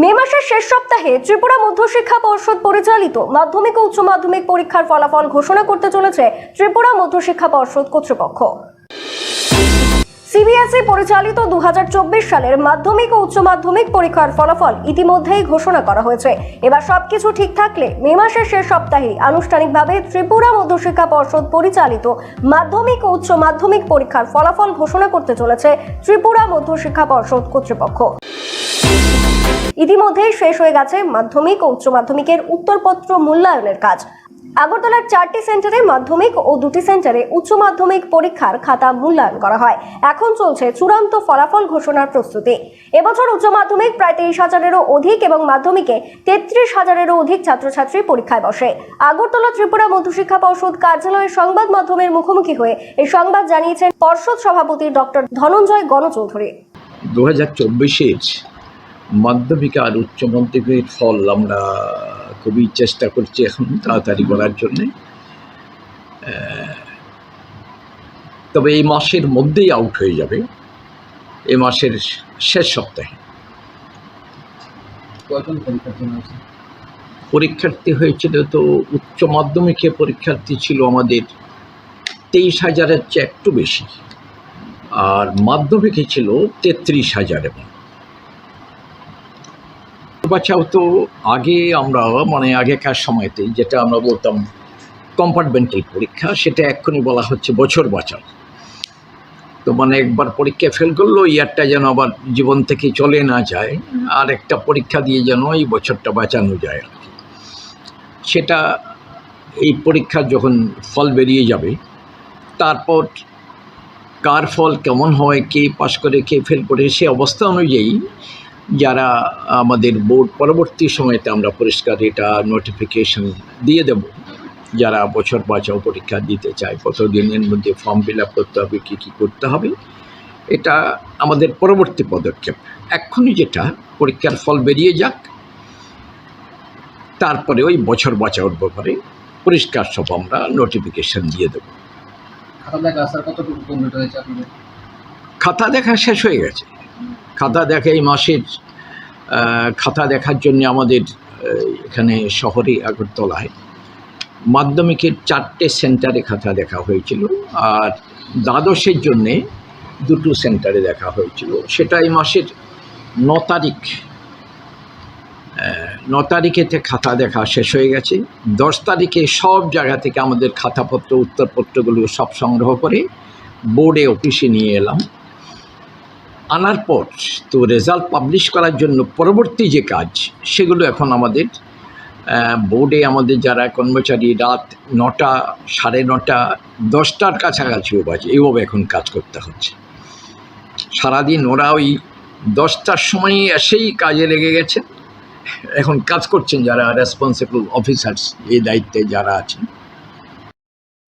মে মাসের শেষ সপ্তাহে ত্রিপুরা মধ্যশিক্ষা পর্ষদ পরিচালিত মাধ্যমিক ও উচ্চ মাধ্যমিক পরীক্ষার ফলাফল ঘোষণা করতে চলেছে ত্রিপুরা মধ্যশিক্ষা পর্ষদ কর্তৃপক্ষ। সিবিএসই পরিচালিত দুহাজার চব্বিশ সালের মাধ্যমিক ও উচ্চ মাধ্যমিক পরীক্ষার ফলাফল ইতিমধ্যেই ঘোষণা করা হয়েছে। এবার সবকিছু ঠিক থাকলে মে মাসের শেষ সপ্তাহে আনুষ্ঠানিকভাবে ত্রিপুরা মধ্যশিক্ষা পর্ষদ পরিচালিত মাধ্যমিক ও উচ্চ মাধ্যমিক পরীক্ষার ফলাফল ঘোষণা করতে চলেছে ত্রিপুরা মধ্যশিক্ষা পর্ষদ কর্তৃপক্ষ। ইতিমধ্যেই শেষ হয়ে গেছে মাধ্যমিক ও উচ্চ মাধ্যমিকের উত্তরপত্র মূল্যায়নের কাজ। আগরতলার চারটি সেন্টারে মাধ্যমিক ও দুটি সেন্টারে উচ্চ মাধ্যমিক পরীক্ষার খাতা মূল্যায়ন করা হয়। এখন চলছে চূড়ান্ত ফলাফল ঘোষণার প্রস্তুতি। এবছর উচ্চ মাধ্যমিক প্রায় তেইশ হাজারেরও অধিক এবং মাধ্যমিকে তেত্রিশ হাজারেরও অধিক ছাত্রছাত্রী পরীক্ষায় বসে। আগরতলা ত্রিপুরা মধ্যশিক্ষা পর্ষদ কার্যালয়ের সংবাদ মাধ্যমের মুখোমুখি হয়ে এই সংবাদ জানিয়েছেন পর্ষদ সভাপতি ডক্টর ধনঞ্জয় গণচৌধুরী। দু হাজার মাধ্যমিক আর উচ্চ মাধ্যমিকের ফল আমরা খুবই চেষ্টা করছি এখন তাড়াতাড়ি করার জন্যে। তবে এই মাসের মধ্যেই আউট হয়ে যাবে। এ মাসের শেষ সপ্তাহে। পরীক্ষার্থী হয়েছে? পরীক্ষার্থী হয়েছিল তো উচ্চ মাধ্যমিকে পরীক্ষার্থী ছিল আমাদের তেইশ হাজারের চেয়ে একটু বেশি। আর মাধ্যমিকে ছিল তেত্রিশ হাজার এবং বাচ্চাও তো। আগে আমরা মানে আগেকার সময়তে যেটা আমরা বলতাম কম্পার্টমেন্টাল পরীক্ষা, সেটা এক্ষুনি বলা হচ্ছে বছর বাঁচাও। তো মানে একবার পরীক্ষা ফেল করল ইয়ারটা যেন আবার জীবন থেকে চলে না যায়, আর একটা পরীক্ষা দিয়ে যেন এই বছরটা বাঁচানো যায় আর কি। সেটা, এই পরীক্ষার যখন ফল বেরিয়ে যাবে, তারপর কার ফল কেমন হয়, কে পাশ করে, কে ফেল করে, সে অবস্থা অনুযায়ী যারা আমাদের বোর্ড পরবর্তী সময়তে আমরা পরিষ্কার এটা নোটিফিকেশন দিয়ে দেব যারা বছর বাঁচাও পরীক্ষা দিতে চায় কত দিনের মধ্যে ফর্ম ফিল আপ করতে হবে কী কী করতে হবে এটা আমাদের পরবর্তী পদক্ষেপ। এক্ষুনি যেটা পরীক্ষার ফল বেরিয়ে যাক তারপরে ওই বছর বাঁচাওর ব্যাপারে পরিষ্কার সব আমরা নোটিফিকেশন দিয়ে দেবো। খাতা দেখা খাতা শেষ হয়ে গেছে। খাতা দেখা এই মাসের খাতা দেখার জন্য আমাদের এখানে শহরে আগরতলায় মাধ্যমিকের চারটে সেন্টারে খাতা দেখা হয়েছিল আর দ্বাদশের জন্যে দুটো সেন্টারে দেখা হয়েছিল। সেটা এই মাসের ন তারিখ ন তারিখেতে খাতা দেখা শেষ হয়ে গেছে। দশ তারিখে সব জায়গা থেকে আমাদের খাতাপত্র, উত্তরপত্রগুলো সব সংগ্রহ করে বোর্ডে অফিসে নিয়ে এলাম। আনার পর তো রেজাল্ট পাবলিশ করার জন্য পরবর্তী যে কাজ, সেগুলো এখন আমাদের বোর্ডে আমাদের যারা কর্মচারী রাত নটা, সাড়ে নটা, দশটার কাছাকাছিও বাজে, এইভাবে এখন কাজ করতে হচ্ছে। সারাদিন ওরা ওই দশটার সময় এসেই কাজে লেগে গেছে। এখন কাজ করছেন যারা রেসপন্সিবল অফিসার্স এই দায়িত্বে যারা আছেন।